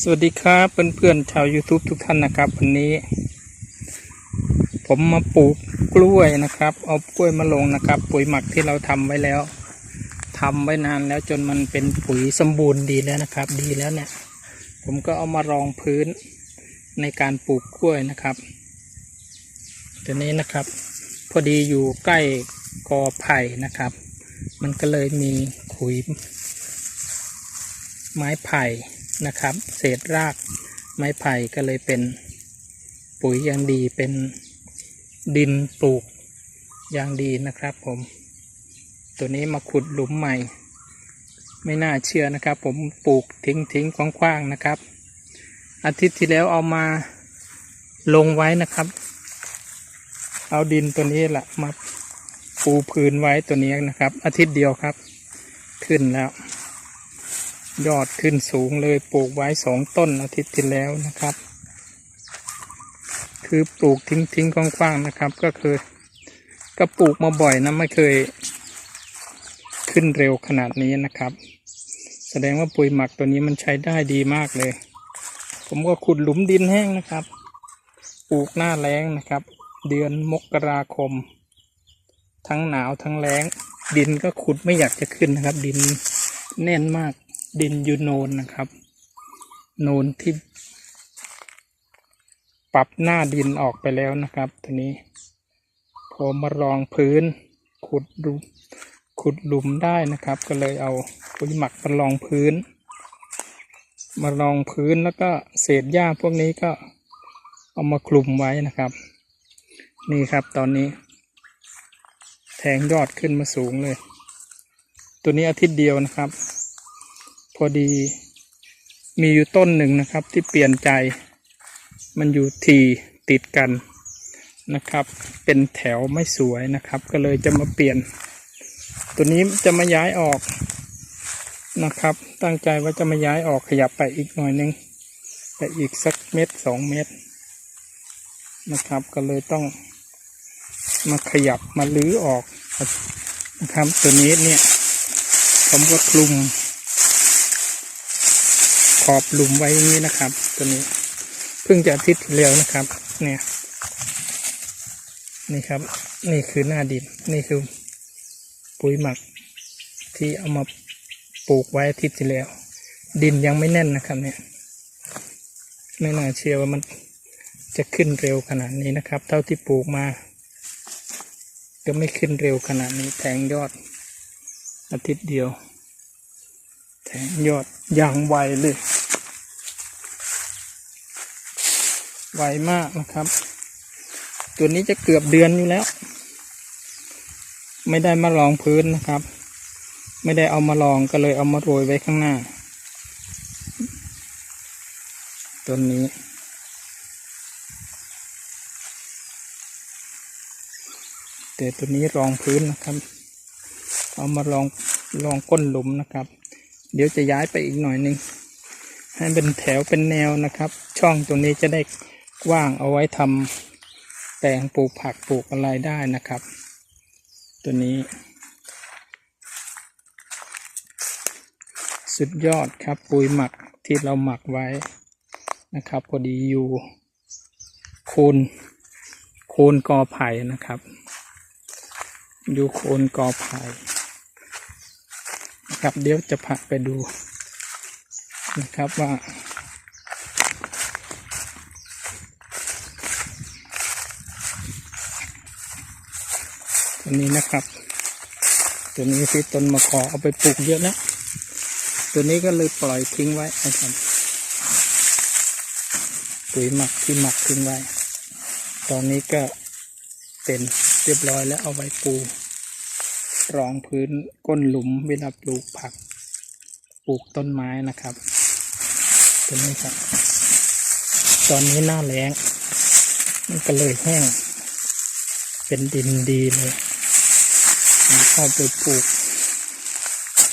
สวัสดีครับเพื่อนๆชาว YouTube ทุกท่านนะครับ วันนี้ ผมมาปลูกกล้วยนะครับ เอากล้วยมาลงนะครับ ปุ๋ยหมักที่เราทำไว้แล้วทำไว้นานแล้วจนมันเป็นปุ๋ยสมบูรณ์ดีแล้วนะครับ ดีแล้วเนี่ย ผมก็เอามารองพื้นในการปลูกกล้วยนะครับตัวนี้นะครับ พอดีอยู่ใกล้กอไผ่นะครับ มันก็เลยมีขุย ไม้ไผ่ นะครับ เศษรากไม้ไผ่ก็เลยเป็นปุ๋ยอย่างดีเป็นดินปลูกอย่างดีนะครับผม ตัวนี้มาขุดหลุมใหม่ ไม่น่าเชื่อนะครับ ผมปลูกทิ้งทิ้งกว้างๆนะครับ อาทิตย์ที่แล้วเอามาลงไว้นะครับ เอาดินตัวนี้แหละมาปูพื้นไว้ตัวนี้นะครับ อาทิตย์เดียวครับ ขึ้นแล้ว ยอดขึ้นสูงเลยปลูกไว้สองต้นอาทิตย์ที่แล้วนะครับ คือปลูกทิ้งทิ้งๆกว้างๆนะครับ ก็คือก็ปลูกมาบ่อยนะไม่เคย ขึ้นเร็วขนาดนี้นะครับ แสดงว่าปุ๋ยหมักตัวนี้มันใช้ได้ดีมากเลย ผมก็ขุดหลุมดินแห้งนะครับ ปลูกหน้าแล้งนะครับ เดือนมกราคม ทั้งหนาวทั้งแล้ง ดินก็ขุดไม่อยากจะขึ้นนะครับ ดินแน่นมาก ดินยูโนนนะครับ โนนที่ปรับหน้าดินออกไปแล้วนะครับทีนี้ พอมารองพื้นขุดหลุมขุดหลุมได้นะครับ ก็เลยเอาปุ๋ยหมักมารองพื้น มารองพื้นแล้วก็เศษหญ้าพวกนี้ก็เอามาคลุมไว้นะครับ นี่ครับตอนนี้ แทงยอดขึ้นมาสูงเลย ตัวนี้อาทิตย์เดียวนะครับ อดี มีอยู่ต้นหนึ่งนะครับที่เปลี่ยนใจ มันอยู่ทีติดกันนะครับ เป็นแถวไม่สวยนะครับ ก็เลยจะมาเปลี่ยน ตัวนี้จะมาย้ายออกนะครับ ตั้งใจว่าจะมาย้ายออกขยับไปอีกหน่อยนึงไปอีกสักเมตรสองเมตรนะครับ ก็เลยต้องมาขยับมาลื้อออกนะครับ ตัวนี้เนี่ยผมก็คลุม ขอบหลุมไว้อย่างนี้นะครับ ตัวนี้เพิ่งจะอาทิตย์ที่แล้วนะครับ เนี่ย นี่ครับ นี่คือหน้าดินนี่คือ ปุ๋ยหมัก ที่เอามาปลูกไว้อาทิตย์ที่แล้ว ดินยังไม่แน่นนะครับ เนี่ย ไม่น่าเชื่อว่ามันจะขึ้นเร็วขนาดนี้นะครับ เท่าที่ปลูกมาก็ไม่ขึ้นเร็วขนาดนี้แทงยอดอาทิตย์เดียว แทงยอดอย่างไวเลย ไวมากนะครับ ตัวนี้จะเกือบเดือนอยู่แล้ว ไม่ได้มาลองพื้นนะครับ ไม่ได้เอามาลองก็เลยเอามาโรยไว้ข้างหน้าต้นนี้แต่ตัวนี้รองพื้นนะครับ เอามาลองลองก้นหลุมนะครับ เดี๋ยวจะย้ายไปอีกหน่อยหนึ่งให้เป็นแถวเป็นแนวนะครับ ช่องตรงนี้จะได้กว้างเอาไว้ทำแปลงปลูกผักปลูกอะไรได้นะครับ ตัวนี้ สุดยอดครับปุ๋ยหมักที่เราหมักไว้นะครับ พอดีอยู่โคนโคนกอไผ่นะครับ อยู่โคนกอไผ่ นะครับ เดี๋ยวจะพาไปดูนะครับว่าตัวนี้นะครับ ตัวนี้ที่ต้นมะขอเอาไปปลูกเยอะแล้วตัวนี้ก็เลยปล่อยทิ้งไว้นะครับปุ๋ยหมักที่หมักทิ้งไว้ ตอนนี้ก็เป็นเรียบร้อยแล้วเอาไว้ปู รองพื้นก้นหลุมเวลาปลูกผัก ปลูกต้นไม้นะครับตัวนี้ครับ ตอนนี้หน้าแล้ง มันก็เลยแห้ง เป็นดินดีเลยเข้าไปปลูก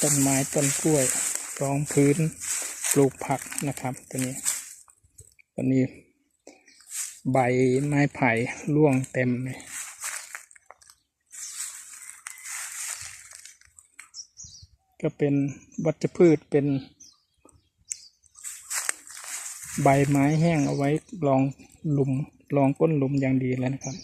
ต้นไม้ต้นกล้วย รองพื้นปลูกผักนะครับ ตัวนี้ตัวนี้ใบไม้ไผ่ร่วงเต็มเลย ก็เป็นวัชพืชเป็น ใบไม้แห้งเอาไว้รองหลุมรองก้นหลุมอย่างดีแล้วนะครับ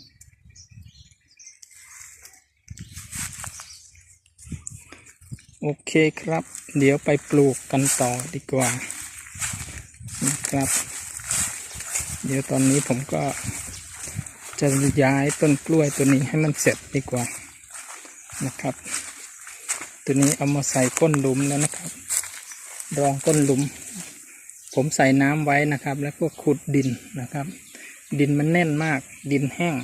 โอเคครับ เดี๋ยวไปปลูกกันต่อดีกว่านะครับ เดี๋ยวตอนนี้ผมก็จะย้ายต้นกล้วยตัวนี้ให้มันเสร็จดีกว่านะครับ ตัวนี้เอามาใส่ก้นหลุมแล้วนะครับ รองก้นหลุม ผมใส่น้ำไว้นะครับ แล้วก็ขุดดินนะครับ ดินมันแน่นมาก ดินแห้ง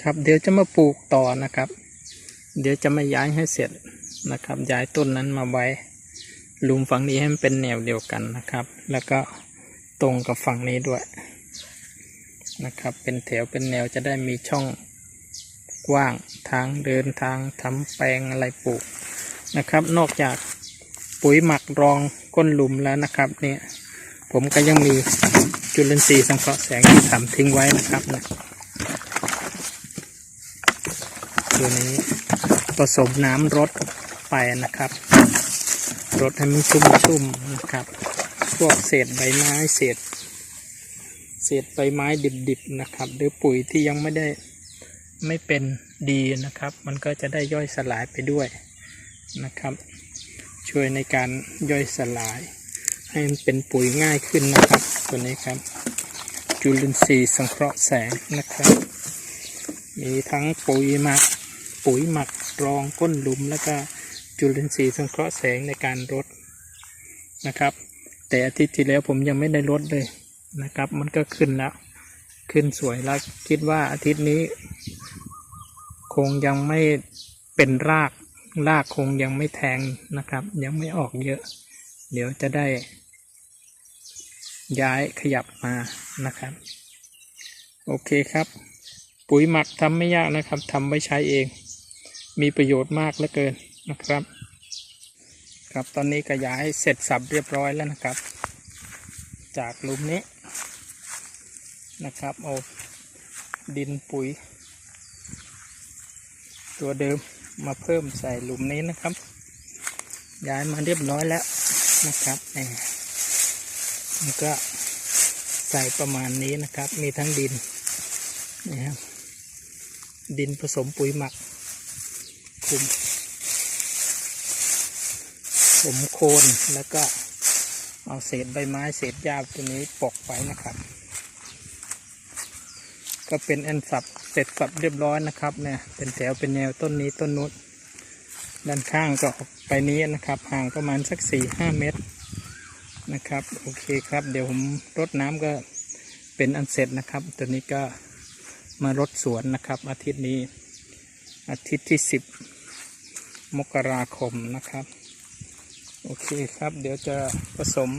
ครับเดี๋ยวจะมาปลูกต่อนะครับ เดี๋ยวจะมาย้ายให้เสร็จนะครับ ย้ายต้นนั้นมาไว้หลุมฝั่งนี้ให้มันเป็นแนวเดียวกันนะครับ แล้วก็ตรงกับฝั่งนี้ด้วย นะครับ เป็นแถวเป็นแนวจะได้มีช่องกว้างทางเดินทางทำแปลงอะไรปลูกนะครับ นอกจากปุ๋ยหมักรองก้นหลุมแล้วนะครับ เนี่ยผมก็ยังมีจุลินทรีย์สังเคราะห์แสงที่ทำทิ้งไว้นะครับนะตัวนี้ผสมน้ำรดไปนะครับรดให้มันชุ่มๆนะครับ พวกเศษใบไม้เศษ เศษใบไม้ดิบๆนะครับ หรือปุ๋ยที่ยังไม่ได้ไม่เป็นดีนะครับ มันก็จะได้ย่อยสลายไปด้วยนะครับ ช่วยในการย่อยสลาย ให้มันเป็นปุ๋ยง่ายขึ้นนะครับ ตัวนี้ครับ จุลินทรีย์สังเคราะห์แสงนะครับ มีทั้งปุ๋ยหมักปุ๋ยหมักรองก้นหลุมแล้วก็จุลินทรีย์สังเคราะห์แสงในการรดนะครับ แต่อาทิตย์ที่แล้วผมยังไม่ได้รดเลย นะครับ มันก็ขึ้นแล้ว ขึ้นสวยแล้ว คิดว่าอาทิตย์นี้ คงยังไม่เป็นราก รากคงยังไม่แทงนะครับ ยังไม่ออกเยอะ เดี๋ยวจะได้ ย้ายขยับมานะครับ โอเคครับ ปุ๋ยหมักทำไม่ยากนะครับทำไว้ใช้เอง มีประโยชน์มากเหลือเกินนะครับ ครับตอนนี้ก็ย้ายเสร็จสับเรียบร้อยแล้วนะครับ จากหลุมนี้ นะครับ เอาดินปุ๋ย ตัวเดิมมาเพิ่มใส่หลุมนี้นะครับ ย้ายมาเรียบร้อยแล้วนะครับนี่มันก็ใส่ประมาณนี้นะครับ มีทั้งดินนี่ครับดินผสมปุ๋ยหมักคุมผมโคนแล้วก็เอาเศษใบไม้เศษหญ้าตัวนี้ปกไว้นะครับ ก็เป็นแอนสับเสร็จสับเรียบร้อยนะครับเนี่ยเป็นแถวเป็นแนวต้นนี้ต้นนู้นด้านข้างก็ออกไปนี้นะครับ ห่างประมาณสักสี่ห้าเมตรนะครับโอเคครับ เดี๋ยวผมรดน้ำก็เป็นอันเสร็จนะครับ ตัวนี้ก็มารดสวนนะครับ อาทิตย์นี้ อาทิตย์ที่สิบมกราคมนะครับ โอเคครับ เดี๋ยวจะผสม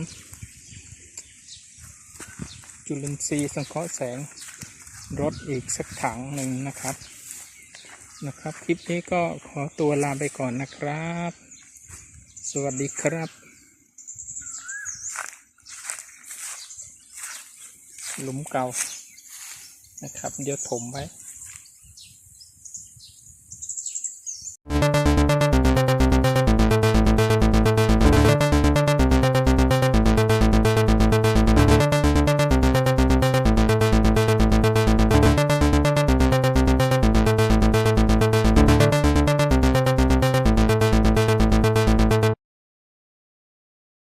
จุลินทรีย์สังเคราะห์แสง รถอีกสักถังหนึ่งนะครับ นะครับ คลิปนี้ก็ขอตัวลาไปก่อนนะครับ สวัสดีครับหลุมเก่านะครับ เดี๋ยวถมไว้